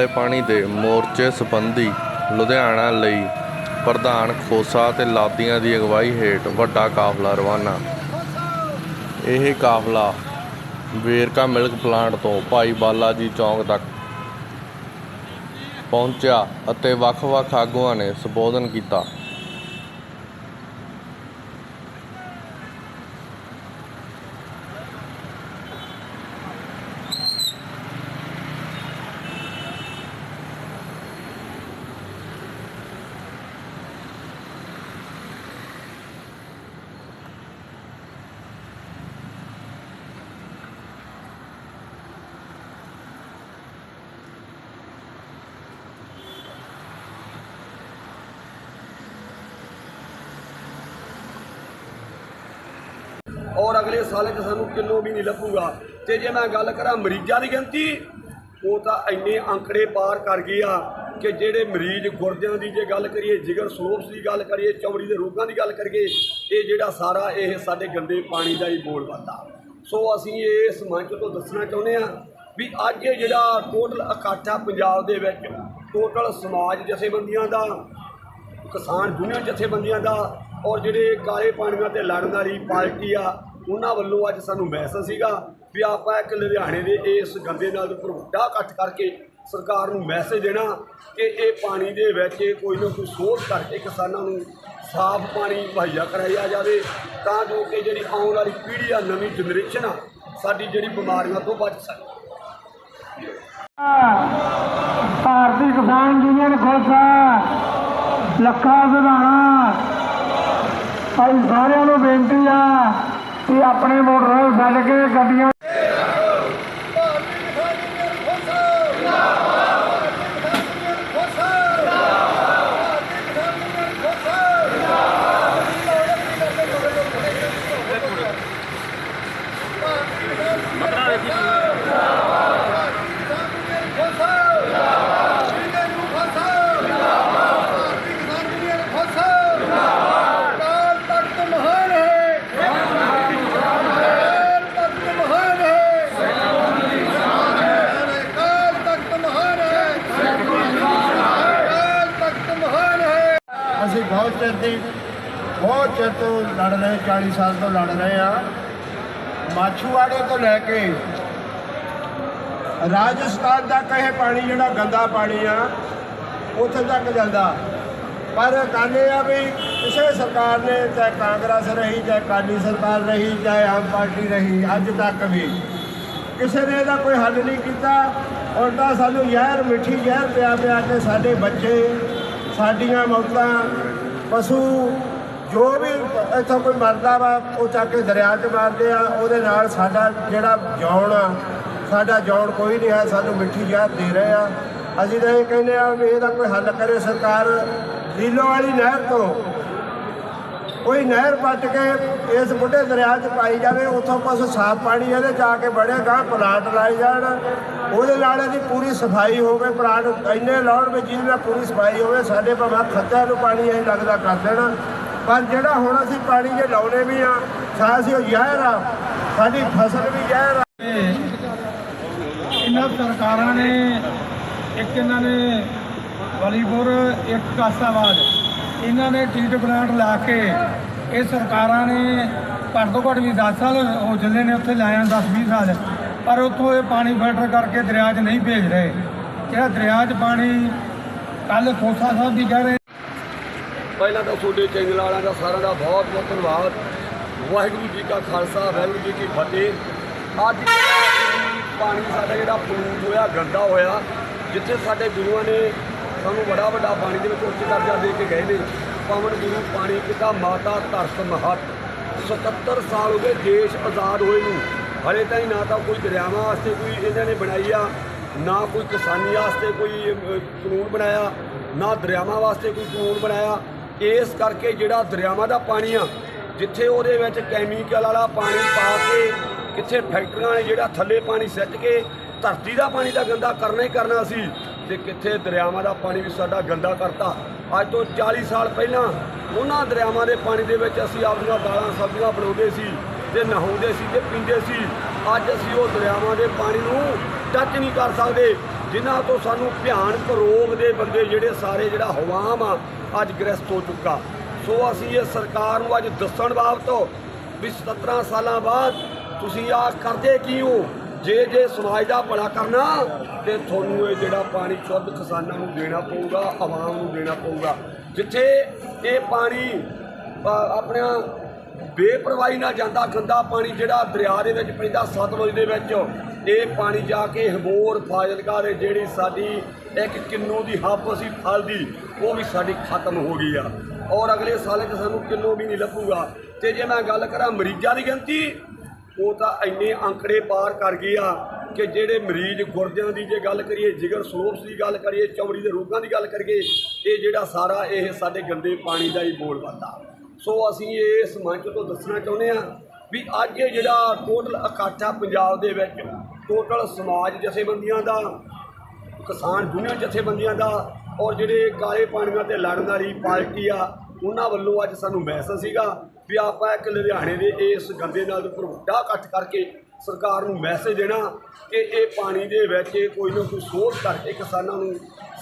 ਕਾਲੇ ਪਾਣੀ ਦੇ ਮੋਰਚੇ ਸੰਬੰਧੀ ਲੁਧਿਆਣਾ ਲਈ ਪ੍ਰਧਾਨ ਖੋਸਾ ਤੇ ਲਾਦੀਆਂ ਦੀ ਅਗਵਾਈ ਹੇਠ ਵੱਡਾ ਕਾਫਲਾ ਰਵਾਨਾ। ਇਹ ਕਾਫਲਾ ਵੇਰਕਾ ਮਿਲਕ ਪਲਾਂਟ ਤੋਂ ਭਾਈ ਬਾਲਾ ਜੀ ਚੌਂਕ ਤੱਕ ਪਹੁੰਚਿਆ ਅਤੇ ਵੱਖ-ਵੱਖ ਆਗੂਆਂ ਨੇ ਸੰਬੋਧਨ ਕੀਤਾ। ਔਰ ਅਗਲੇ ਸਾਲ 'ਚ ਸਾਨੂੰ ਕਿਲੋ ਵੀ ਨਹੀਂ ਲੱਭੂਗਾ। ਤੇ ਜੇ ਮੈਂ ਗੱਲ ਕਰਾਂ ਮਰੀਜ਼ਾਂ ਦੀ ਗਿਣਤੀ, ਉਹ ਤਾਂ ਇੰਨੇ ਅੰਕੜੇ ਪਾਰ ਕਰ ਗਏ ਆ ਕਿ ਜਿਹੜੇ ਮਰੀਜ਼ ਗੁਰਦਿਆਂ ਦੀ ਜੇ ਗੱਲ ਕਰੀਏ, ਜਿਗਰ ਸਲੋਪਸ ਦੀ ਗੱਲ ਕਰੀਏ ਚਮੜੀ ਦੇ ਰੋਗਾਂ ਦੀ ਗੱਲ ਕਰੀਏ, ਇਹ ਜਿਹੜਾ ਸਾਰਾ ਇਹ ਸਾਡੇ ਗੰਦੇ ਪਾਣੀ ਦਾ ਹੀ ਬੋਲ ਬੰਦਾ ਸੋ ਅਸੀਂ ਇਸ ਮੰਚ ਤੋਂ ਦੱਸਣਾ ਚਾਹੁੰਦੇ ਆ ਵੀ ਅੱਜ ਇਹ ਜਿਹੜਾ ਟੋਟਲ ਇਕੱਠ ਆ ਪੰਜਾਬ ਦੇ ਵਿੱਚ ਟੋਟਲ ਸਮਾਜ ਜਥੇਬੰਦੀਆਂ ਦਾ, ਕਿਸਾਨ ਯੂਨੀਅਨ ਜਥੇਬੰਦੀਆਂ ਦਾ ਔਰ ਜਿਹੜੇ ਕਾਲੇ ਪਾਣੀਆਂ ਤੇ ਲੜਨ ਵਾਲੀ ਪਾਰਟੀ ਆ ਉਹਨਾਂ ਵੱਲੋਂ ਅੱਜ ਸਾਨੂੰ ਮੈਸੇਜ ਸੀਗਾ ਵੀ ਆਪਾਂ ਇੱਕ ਲੁਧਿਆਣੇ ਦੇ ਇਸ ਗੰਦੇ ਨਾਲ ਦੇ ਉੱਪਰ ਵੱਡਾ ਇਕੱਠ ਕਰਕੇ ਸਰਕਾਰ ਨੂੰ ਮੈਸੇਜ ਦੇਣਾ ਕਿ ਇਹ ਪਾਣੀ ਦੇ ਵਿੱਚ ਕੋਈ ਨਾ ਕੋਈ ਸੋਧ ਕਰਕੇ ਕਿਸਾਨਾਂ ਨੂੰ ਸਾਫ਼ ਪਾਣੀ ਮੁਹੱਈਆ ਕਰਾਇਆ ਜਾਵੇ ਤਾਂ ਜੋ ਕਿ ਜਿਹੜੀ ਆਉਣ ਵਾਲੀ ਪੀੜ੍ਹੀ ਆ, ਨਵੀਂ ਜਨਰੇਸ਼ਨ ਆ, ਸਾਡੀ ਜਿਹੜੀ ਬਿਮਾਰੀਆਂ ਤੋਂ ਬਚ ਸਕੇ। ਭਾਰਤੀ ਕਿਸਾਨ ਯੂਨੀਅਨ ਖੋਸਾ ਲੱਖਾ ਵਿਧਾਣਾ ਭਾਈ ਸਾਰਿਆਂ ਨੂੰ ਬੇਨਤੀ ਆ ਕਿ ਆਪਣੇ ਮੋਟਰ ਛੱਡ ਕੇ ਗੱਡੀਆਂ ਅਸੀਂ ਬਹੁਤ ਚਿਰ ਦੀ, ਬਹੁਤ ਚਿਰ ਤੋਂ ਲੜ ਰਹੇ 40 ਸਾਲ ਤੋਂ ਲੜ ਰਹੇ ਆ। ਮਾਛੂਆੜੇ ਤੋਂ ਲੈ ਕੇ ਰਾਜਸਥਾਨ ਤੱਕ ਇਹ ਪਾਣੀ, ਜਿਹੜਾ ਗੰਦਾ ਪਾਣੀ ਆ, ਉੱਥੇ ਤੱਕ ਜਾਂਦਾ। ਪਰ ਗੱਲ ਇਹ ਆ ਵੀ ਕਿਸੇ ਸਰਕਾਰ ਨੇ, ਚਾਹੇ ਕਾਂਗਰਸ ਰਹੀ, ਚਾਹੇ ਕਾਲੀ ਸਰਕਾਰ ਰਹੀ, ਚਾਹੇ ਆਮ ਪਾਰਟੀ ਰਹੀ, ਅੱਜ ਤੱਕ ਵੀ ਕਿਸੇ ਨੇ ਇਹਦਾ ਕੋਈ ਹੱਲ ਨਹੀਂ ਕੀਤਾ। ਉਲਟਾ ਸਾਨੂੰ ਜ਼ਹਿਰ, ਮਿੱਠੀ ਜ਼ਹਿਰ ਪਿਆ ਪਿਆ ਕੇ ਸਾਡੇ ਬੱਚੇ, ਸਾਡੀਆਂ ਮੌਤਾਂ ਪਸ਼ੂ ਜੋ ਵੀ ਇੱਥੋਂ ਕੋਈ ਮਰਦਾ ਵਾ, ਉਹ ਚੱਕ ਕੇ ਦਰਿਆ 'ਚ ਮਾਰਦੇ ਆ, ਉਹਦੇ ਨਾਲ ਸਾਡਾ ਜਿਹੜਾ ਜੌਣ ਆ, ਸਾਡਾ ਜੌਣ ਕੋਈ ਨਹੀਂ ਹੈ, ਸਾਨੂੰ ਮਿੱਠੀ ਜ਼ਹਿਰ ਦੇ ਰਹੇ ਆ। ਅਸੀਂ ਤਾਂ ਇਹ ਕਹਿੰਦੇ ਆ ਵੀ ਇਹਦਾ ਕੋਈ ਹੱਲ ਕਰੇ ਸਰਕਾਰ ਲੀਲੋ ਵਾਲੀ ਨਹਿਰ ਤੋਂ ਕੋਈ ਨਹਿਰ ਪੱਟ ਕੇ ਇਸ ਬੁੱਢੇ ਦਰਿਆ 'ਚ ਪਾਈ ਜਾਵੇ, ਉੱਥੋਂ ਪਾਸੋਂ ਸਾਫ਼ ਪਾਣੀ ਇਹਦੇ ਜਾ ਕੇ ਬੜੇ ਪਲਾਂਟ ਲਾਏ ਜਾਣ। ਉਹਦੇ ਨਾਲ ਇਹਦੀ ਪੂਰੀ ਸਫ਼ਾਈ ਹੋਵੇ, ਪਲਾਂਟ ਇੰਨੇ ਲਾਉਣ ਵਿੱਚ ਜਿਹਦੇ ਨਾਲ ਪੂਰੀ ਸਫ਼ਾਈ ਹੋਵੇ, ਸਾਡੇ ਭਾਵੇਂ ਖੱਤਿਆਂ ਨੂੰ ਪਾਣੀ ਇਹ ਲੱਗਦਾ ਕਰ ਦੇਣਾ। ਪਰ ਜਿਹੜਾ ਹੁਣ ਅਸੀਂ ਪਾਣੀ ਜੇ ਲਾਉਣੇ ਵੀ ਆ ਸਾਸੀ ਉਹ ਜ਼ਹਿਰ ਆ। ਸਾਡੀ ਫਸਲ ਵੀ ਜ਼ਹਿਰ ਆ। ਇਹਨਾਂ ਸਰਕਾਰਾਂ ਨੇ, ਇੱਕ ਇਹਨਾਂ ਨੇ ਵਾਲੀਪੁਰ, ਇੱਕ ਕਾਸਾਬਾਦ ਇਹਨਾਂ ਨੇ ਟੀਟ ਪਲਾਂਟ ਲਾ ਕੇ ਇਹ ਸਰਕਾਰਾਂ ਨੇ ਘੱਟ ਤੋਂ ਘੱਟ ਵੀ 10 ਸਾਲ ਹੋ ਚੱਲੇ ਨੇ ਉੱਥੇ ਲਾਇਆ 10 20 ਸਾਲ। ਪਰ ਉੱਥੋਂ ਇਹ ਪਾਣੀ ਫਿਲਟਰ ਕਰਕੇ ਦਰਿਆ 'ਚ ਨਹੀਂ ਭੇਜ ਰਹੇ। ਜਿਹੜਾ ਦਰਿਆ 'ਚ ਪਾਣੀ ਕੱਲ ਖੋਸਾ ਸਾਹਿਬ ਦੀ ਕਹਿ ਰਹੇ ਪਹਿਲਾਂ ਤਾਂ ਤੁਹਾਡੇ ਚੈਨਲ ਵਾਲਿਆਂ ਦਾ ਸਾਰਿਆਂ ਦਾ ਬਹੁਤ ਬਹੁਤ ਧੰਨਵਾਦ। ਵਾਹਿਗੁਰੂ ਜੀ ਕਾ ਖਾਲਸਾ, ਵਾਹਿਗੁਰੂ ਜੀ ਕੀ ਫਤਿਹ। ਅੱਜ ਪਾਣੀ ਸਾਡਾ ਜਿਹੜਾ ਪਲੂਟ ਹੋਇਆ, ਗੰਦਾ ਹੋਇਆ, ਜਿੱਥੇ ਸਾਡੇ ਗੁਰੂਆਂ ਨੇ ਸਾਨੂੰ ਬੜਾ ਵੱਡਾ ਪਾਣੀ ਦੇ ਵਿੱਚ ਉੱਚ ਦਰਜਾ ਦੇ ਕੇ ਗਏ ਨੇ। ਪਾਵਨ ਗੁਰੂ ਪਾਣੀ ਪਿਤਾ ਮਾਤਾ ਧਰਤ ਮਹਤ। 77 ਸਾਲ ਹੋ ਗਏ ਦੇਸ਼ ਆਜ਼ਾਦ ਹੋਏ ਨੂੰ। ਹਲੇ ਤਾਈਂ ਨਾ ਤਾਂ ਕੋਈ ਦਰਿਆਵਾਂ ਵਾਸਤੇ ਕੋਈ ਇਹਨਾਂ ਨੇ ਬਣਾਈ ਆ, ਨਾ ਕੋਈ ਕਿਸਾਨੀ ਵਾਸਤੇ ਕੋਈ ਕਾਨੂੰਨ ਬਣਾਇਆ, ਨਾ ਦਰਿਆਵਾਂ ਵਾਸਤੇ ਕੋਈ ਕਾਨੂੰਨ ਬਣਾਇਆ। ਇਸ ਕਰਕੇ ਜਿਹੜਾ ਦਰਿਆਵਾਂ ਦਾ ਪਾਣੀ ਆ, ਜਿੱਥੇ ਉਹਦੇ ਵਿੱਚ ਕੈਮੀਕਲ ਵਾਲਾ ਪਾਣੀ ਪਾ ਕੇ ਕਿੱਥੇ ਫੈਕਟਰੀਆਂ ਨੇ ਜਿਹੜਾ ਥੱਲੇ ਪਾਣੀ ਸਿੱਟ ਕੇ, ਧਰਤੀ ਦਾ ਪਾਣੀ ਤਾਂ ਗੰਦਾ ਕਰਨਾ ਹੀ ਕਰਨਾ ਸੀ। ਤੇ ਕਿੱਥੇ ਦਰਿਆਵਾਂ ਦਾ ਪਾਣੀ ਵੀ ਸਾਡਾ ਗੰਦਾ ਕਰਤਾ। ਅੱਜ ਤੋਂ 40 ਸਾਲ ਪਹਿਲਾਂ ਉਹਨਾਂ ਦਰਿਆਵਾਂ ਦੇ ਪਾਣੀ ਦੇ ਵਿੱਚ ਅਸੀਂ ਆਪਣੀਆਂ ਦਾਲਾਂ, ਸਬਜ਼ੀਆਂ ਬਣਾਉਂਦੇ ਸੀ ਤੇ ਨਹਾਉਂਦੇ ਸੀ ਤੇ ਪੀਂਦੇ ਸੀ, ਅੱਜ ਅਸੀਂ ਉਹ ਦਰਿਆਵਾਂ ਦੇ ਪਾਣੀ ਨੂੰ ਟੱਚ ਨਹੀਂ ਕਰ ਸਕਦੇ, ਜਿਨ੍ਹਾਂ ਤੋਂ ਸਾਨੂੰ ਭਿਆਨਕ ਰੋਗ ਦੇ ਬੰਦੇ ਜਿਹੜੇ ਸਾਰੇ ਜਿਹੜਾ ਹਵਾਮ ਆ, ਅੱਜ ਗ੍ਰਸਤ ਹੋ ਚੁੱਕਾ। ਸੋ ਅਸੀਂ ਇਹ ਸਰਕਾਰ ਨੂੰ ਅੱਜ ਦੱਸਣ ਬਾਬਤ ਵੀ 17 ਸਾਲਾਂ ਬਾਅਦ ਤੁਸੀਂ ਆ ਕਰਦੇ ਕੀ ਹੋ ਜੇ ਜੇ ਸਮਾਜ ਦਾ ਭਲਾ ਕਰਨਾ, ਤੇ ਤੁਹਾਨੂੰ ਇਹ ਜਿਹੜਾ ਪਾਣੀ ਸ਼ੁੱਧ ਕਿਸਾਨਾਂ ਨੂੰ ਦੇਣਾ ਪਊਗਾ, ਆਵਾਮ ਨੂੰ ਦੇਣਾ ਪਊਗਾ। ਜਿੱਥੇ ਇਹ ਪਾਣੀ ਆਪਣਾ ਬੇਪਰਵਾਹੀ ਨਾਲ ਜਾਂਦਾ, ਗੰਦਾ ਪਾਣੀ ਜਿਹੜਾ ਦਰਿਆ ਦੇ ਵਿੱਚ ਪੈਂਦਾ, ਸਤਲੁਜ ਦੇ ਵਿੱਚ, ਇਹ ਪਾਣੀ ਜਾ ਕੇ ਹਬੋਰ, ਫਾਜ਼ਿਲਕਾ ਦੇ ਜਿਹੜੀ ਸਾਡੀ ਇੱਕ ਕਿੰਨੂ ਦੀ ਹੱਬ ਸੀ, ਫਲ ਦੀ, ਉਹ ਵੀ ਸਾਡੀ ਖਤਮ ਹੋ ਗਈ ਆ। ਔਰ ਅਗਲੇ ਸਾਲ 'ਚ ਸਾਨੂੰ ਕਿੰਨੂ ਵੀ ਨਹੀਂ ਲੱਭੂਗਾ। ਤੇ ਜੇ ਮੈਂ ਗੱਲ ਕਰਾਂ ਮਰੀਜ਼ਾਂ ਦੀ ਗਿਣਤੀ ਉਹ ਤਾਂ ਇੰਨੇ ਅੰਕੜੇ ਪਾਰ ਕਰ ਗਏ ਆ ਕਿ ਜਿਹੜੇ ਮਰੀਜ਼ ਗੁਰਦਿਆਂ ਦੀ ਜੇ ਗੱਲ ਕਰੀਏ, ਜਿਗਰ ਸਲੋਪਸ ਦੀ ਗੱਲ ਕਰੀਏ, ਚਮੜੀ ਦੇ ਰੋਗਾਂ ਦੀ ਗੱਲ ਕਰੀਏ, ਇਹ ਜਿਹੜਾ ਸਾਰਾ ਇਹ ਸਾਡੇ ਗੰਦੇ ਪਾਣੀ ਦਾ ਹੀ ਬੋਲ ਬੰਦਾ। ਸੋ ਅਸੀਂ ਇਸ ਮੰਚ ਤੋਂ ਦੱਸਣਾ ਚਾਹੁੰਦੇ ਆ ਵੀ ਅੱਜ ਇਹ ਜਿਹੜਾ ਟੋਟਲ ਇਕੱਠਾ ਪੰਜਾਬ ਦੇ ਵਿੱਚ ਟੋਟਲ ਸਮਾਜ ਜਥੇਬੰਦੀਆਂ ਦਾ, ਕਿਸਾਨ ਯੂਨੀਅਨ ਜਥੇਬੰਦੀਆਂ ਦਾ ਔਰ ਜਿਹੜੇ ਕਾਲੇ ਪਾਣੀਆਂ ਤੇ ਲੜਨ ਵਾਲੀ ਪਾਰਟੀ ਆ, ਉਹਨਾਂ ਵੱਲੋਂ ਅੱਜ ਸਾਨੂੰ ਮੈਸੇਜ ਸੀਗਾ ਵੀ ਆਪਾਂ ਇੱਕ ਲੁਧਿਆਣੇ ਦੇ ਇਸ ਗੰਦੇ ਨਾਲ ਦੇ ਉੱਪਰ ਵੱਡਾ ਇਕੱਠ ਕਰਕੇ ਸਰਕਾਰ ਨੂੰ ਮੈਸੇਜ ਦੇਣਾ ਕਿ ਇਹ ਪਾਣੀ ਦੇ ਵਿੱਚ ਕੋਈ ਨਾ ਕੋਈ ਸੋਧ ਕਰਕੇ ਕਿਸਾਨਾਂ ਨੂੰ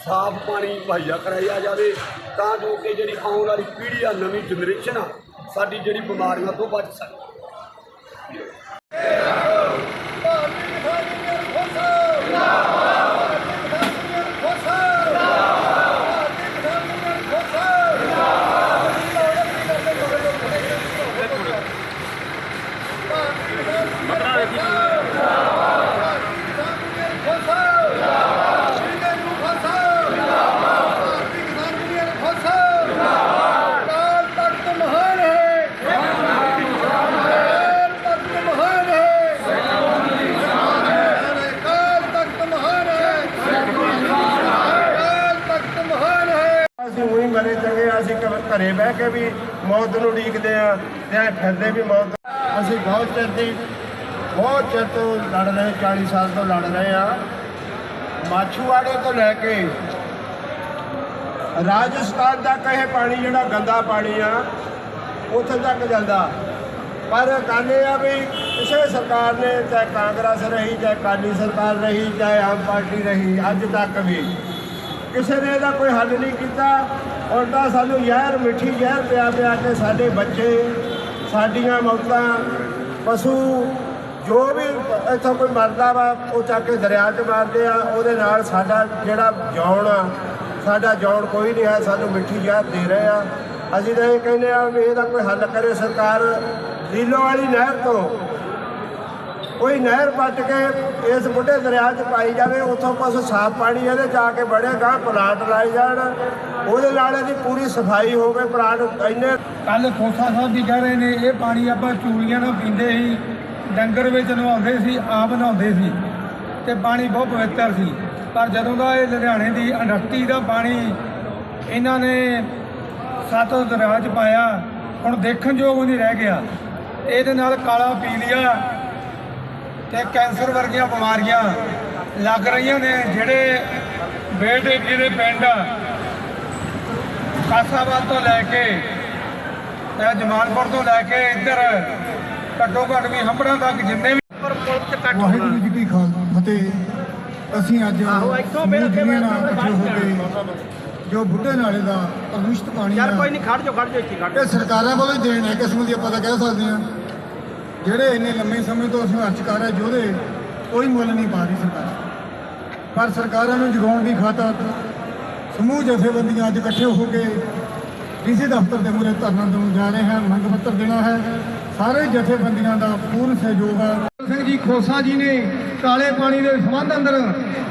ਸਾਫ਼ ਪਾਣੀ ਮੁਹੱਈਆ ਕਰਾਇਆ ਜਾਵੇ, ਤਾਂ ਜੋ ਕਿ ਜਿਹੜੀ ਆਉਣ ਵਾਲੀ ਪੀੜ੍ਹੀ ਆ, ਨਵੀਂ ਜਨਰੇਸ਼ਨ ਆ, ਸਾਡੀ ਜਿਹੜੀ ਬਿਮਾਰੀਆਂ ਤੋਂ ਬਚ ਸਕੇ ਅਸੀਂ ਉਹੀ ਮਰੇ ਚੰਗੇ ਆ, ਅਸੀਂ ਘ- ਘਰੇ ਬਹਿ ਕੇ ਵੀ ਮੌਤ ਨੂੰ ਉਡੀਕਦੇ ਆ ਤੇ ਐਂ ਫਿਰਦੇ ਵੀ ਮੌਤ ਅਸੀਂ ਬਹੁਤ ਚਿਰ ਦੀ, ਬਹੁਤ ਚਿਰ ਤੋਂ ਲੜ ਰਹੇ 40 ਸਾਲ ਤੋਂ ਲੜ ਰਹੇ ਆ। ਮਾਛੂਆੜੇ ਤੋਂ ਲੈ ਕੇ ਰਾਜਸਥਾਨ ਤੱਕ ਇਹ ਪਾਣੀ ਜਿਹੜਾ ਗੰਦਾ ਪਾਣੀ ਆ, ਉੱਥੇ ਤੱਕ ਜਾਂਦਾ। ਪਰ ਗੱਲ ਇਹ ਆ ਵੀ ਕਿਸੇ ਸਰਕਾਰ ਨੇ, ਚਾਹੇ ਕਾਂਗਰਸ ਰਹੀ, ਚਾਹੇ ਕਾਲੀ ਸਰਕਾਰ ਰਹੀ, ਚਾਹੇ ਆਮ ਪਾਰਟੀ ਰਹੀ, ਅੱਜ ਤੱਕ ਵੀ ਕਿਸੇ ਨੇ ਇਹਦਾ ਕੋਈ ਹੱਲ ਨਹੀਂ ਕੀਤਾ। ਉਲਟਾ ਸਾਨੂੰ ਜ਼ਹਿਰ, ਮਿੱਠੀ ਜ਼ਹਿਰ ਪਿਆ ਪਿਆ ਕੇ ਸਾਡੇ ਬੱਚੇ, ਸਾਡੀਆਂ ਮੌਤਾਂ, ਪਸ਼ੂ, ਜੋ ਵੀ ਇੱਥੋਂ ਕੋਈ ਮਰਦਾ ਵਾ, ਉਹ ਚੱਕ ਕੇ ਦਰਿਆ 'ਚ ਮਾਰਦੇ ਆ, ਉਹਦੇ ਨਾਲ ਸਾਡਾ ਜਿਹੜਾ ਜੌਣ ਆ, ਸਾਡਾ ਜੌਣ ਕੋਈ ਨਹੀਂ ਹੈ, ਸਾਨੂੰ ਮਿੱਠੀ ਜ਼ਹਿਰ ਦੇ ਰਹੇ ਆ। ਅਸੀਂ ਤਾਂ ਇਹ ਕਹਿੰਦੇ ਆ ਵੀ ਇਹਦਾ ਕੋਈ ਹੱਲ ਕਰੇ ਸਰਕਾਰ ਲੀਲੋ ਵਾਲੀ ਨਹਿਰ ਤੋਂ ਕੋਈ ਨਹਿਰ ਪੱਟ ਕੇ ਇਸ ਬੁੱਢੇ ਦਰਿਆ 'ਚ ਪਾਈ ਜਾਵੇ, ਉੱਥੋਂ ਪਾਸੋਂ ਸਾਫ਼ ਪਾਣੀ ਇਹਦੇ 'ਚ ਆ ਕੇ ਬੜੇ ਗਾਂ ਪਲਾਂਟ ਲਾਏ ਜਾਣ। ਉਹਦੇ ਨਾਲ ਇਹਦੀ ਪੂਰੀ ਸਫ਼ਾਈ ਹੋਵੇ, ਪਲਾਟ ਇੰਨੇ ਕੱਲ ਖੋਸਾ ਸਾਹਿਬ ਜੀ ਕਹਿ ਰਹੇ ਨੇ, ਇਹ ਪਾਣੀ ਆਪਾਂ ਚੂੜੀਆਂ ਨਾਲ ਪੀਂਦੇ ਸੀ, ਡੰਗਰ ਵਿੱਚ ਨਹਾਉਂਦੇ ਸੀ, ਆਪ ਨਹਾਉਂਦੇ ਸੀ ਤੇ ਪਾਣੀ ਬਹੁਤ ਪਵਿੱਤਰ ਸੀ। ਪਰ ਜਦੋਂ ਦਾ ਇਹ ਲੁਧਿਆਣੇ ਦੀ ਇੰਡਸਟਰੀ ਦਾ ਪਾਣੀ ਇਹਨਾਂ ਨੇ ਸੱਤ ਦਰਿਆ 'ਚ ਪਾਇਆ, ਹੁਣ ਦੇਖਣ ਯੋਗ ਨਹੀਂ ਰਹਿ ਗਿਆ। ਇਹਦੇ ਨਾਲ ਕਾਲਾ ਪੀ ਲਿਆ ਤੇ ਕੈਂਸਰ ਵਰਗੀਆਂ ਬਿਮਾਰੀਆਂ ਲੱਗ ਰਹੀਆਂ ਨੇ ਜਿਹੜੇ ਬੇਟੇ ਜਿਹੜੇ ਪਿੰਡ ਕਾਸਾਬਾਦ ਤੋਂ ਲੈ ਕੇ ਤੇ ਜਮਾਲਪੁਰ ਤੋਂ ਲੈ ਕੇ ਇੱਧਰ ਘੱਟੋ ਘੱਟ ਵੀ ਹੰਬੜਾਂ ਤੱਕ ਜਿੰਨੇ ਵੀ ਵਾਹਿਗੁਰੂ ਜੀ ਕੀ ਖਾਲਸਾ ਫਤਿਹ। ਅਸੀਂ ਅੱਜ ਸਮੂਹ ਜਿਹੜੀਆਂ ਨਾਲ ਇਕੱਠੇ ਹੋ ਕੇ ਜੋ ਬੁੱਢੇ ਨਾਲੇ ਦਾ ਪ੍ਰਦੂਸ਼ਿਤ ਪਾਣੀ ਯਾਰ ਕੋਈ ਨਹੀਂ ਖੜ ਜਾ ਖੜ ਜਾ ਇੱਥੇ ਖੜ ਇਹ ਸਰਕਾਰਾਂ ਵੱਲੋਂ ਹੀ ਦੇਣ ਹੈ ਕਿਸਮ ਦੀ ਆਪਾਂ ਤਾਂ ਕਹਿ ਸਕਦੇ ਹਾਂ। ਜਿਹੜੇ ਇੰਨੇ ਲੰਮੇ ਸਮੇਂ ਤੋਂ ਸੰਘਰਸ਼ ਕਰ ਰਹੇ ਯੋਧੇ, ਕੋਈ ਮੁੱਲ ਨਹੀਂ ਪਾ ਰਹੀ ਸਰਕਾਰ। ਪਰ ਸਰਕਾਰਾਂ ਨੂੰ ਜਗਾਉਣ ਦੀ ਖਾਤਰ ਸਮੂਹ ਜਥੇਬੰਦੀਆਂ ਅੱਜ ਇਕੱਠੇ ਹੋ ਕੇ ਡੀਸੀ ਦਫ਼ਤਰ ਦੇ ਮੂਹਰੇ ਧਰਨਾ ਦੇਣ ਜਾ ਰਹੇ ਹਨ, ਮੰਗ ਪੱਤਰ ਦੇਣਾ ਹੈ। ਸਾਰੇ ਜਥੇਬੰਦੀਆਂ ਦਾ ਪੂਰਨ ਸਹਿਯੋਗ ਹੈ। ਸਿੰਘ ਜੀ, ਖੋਸਾ ਜੀ ਨੇ ਕਾਲੇ ਪਾਣੀ ਦੇ ਸੰਬੰਧ ਅੰਦਰ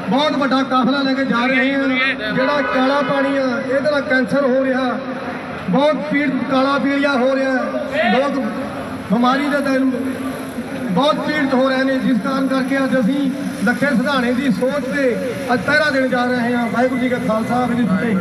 ਬਹੁਤ ਵੱਡਾ ਕਾਫਲਾ ਲੈ ਕੇ ਜਾ ਰਹੇ ਹਨ ਜਿਹੜਾ ਕਾਲਾ ਪਾਣੀ ਆ, ਇਹਦੇ ਨਾਲ ਕੈਂਸਰ ਹੋ ਰਿਹਾ। ਬਹੁਤ ਪੀੜ, ਕਾਲਾ ਪੀੜਿਆ ਹੋ ਰਿਹਾ। ਲੋਕ ਬਿਮਾਰੀ ਦੇ ਤੈਨੂੰ ਬਹੁਤ ਪੀੜਤ ਹੋ ਰਹੇ ਨੇ, ਜਿਸ ਕਾਰਨ ਕਰਕੇ ਅੱਜ ਅਸੀਂ ਲੱਖੇ ਸਿਧਾਣੇ ਦੀ ਸੋਚ ਤੇ ਅੱਜ ਪਹਿਰਾ ਦੇਣ ਜਾ ਰਹੇ ਹਾਂ। ਵਾਹਿਗੁਰੂ ਜੀ ਕਾ ਖਾਲਸਾ, ਵਾਹਿਗੁਰੂ ਜੀ ਕੀ ਫਤਿਹ।